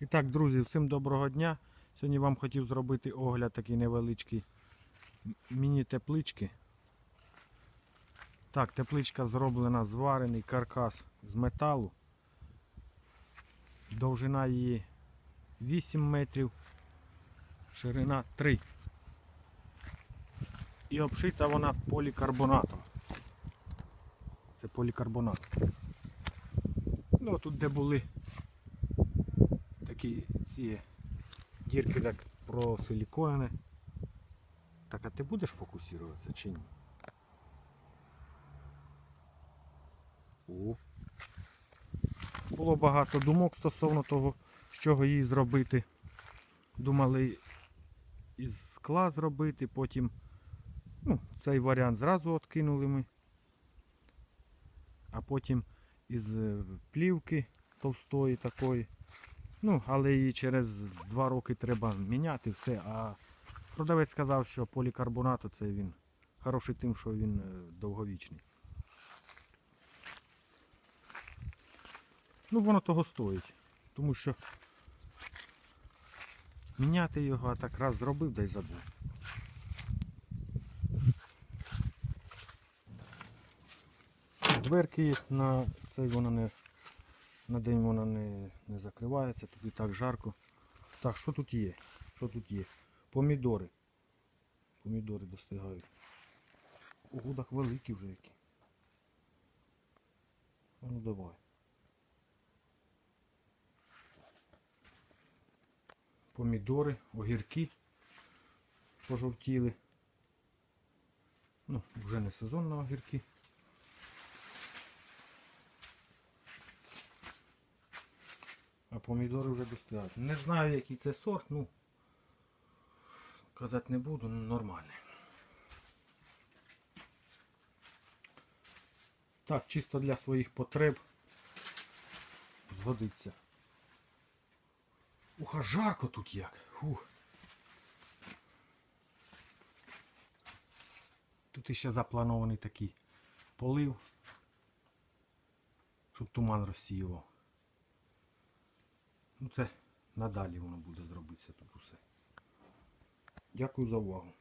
І так, друзі, всім доброго дня. Сьогодні вам хотів зробити огляд такий невеличкий міні-теплички. Так, тепличка зроблена зварений каркас з металу. Довжина її 8 метрів, ширина 3. І обшита вона полікарбонатом. Це полікарбонат. Ну, тут де були такі ці дірки так просилікони. Так, а ти будеш фокусуватися чи ні? О. Було багато думок стосовно того, з чого її зробити. Думали із скла зробити, потім ну, цей варіант зразу откинули ми. А потім із е, плівки товстої такої. Ну, але її через два роки треба міняти все. А продавець сказав, що полікарбонат це він хороший тим, що він е, довговічний. Ну, воно того стоїть. Тому що міняти його, а так раз зробив, да й забув. Дверки є на цей вона не на день вона не, не закривається, тут і так жарко. Так, що тут є? Що тут є? Помідори. Помідори достигають. У гудах великі вже які. Ну давай. Помідори, огірки пожовтіли. Ну, вже не сезон на огірки. А помідори вже достигають. Не знаю, який це сорт, ну казати не буду, ну нормальний. Так, чисто для своїх потреб згодиться. Уха, жарко тут як. Фух. Тут іще запланований такий полив, щоб туман розсіював. Ну це надалі воно буде зробитися тут усе. Дякую за увагу.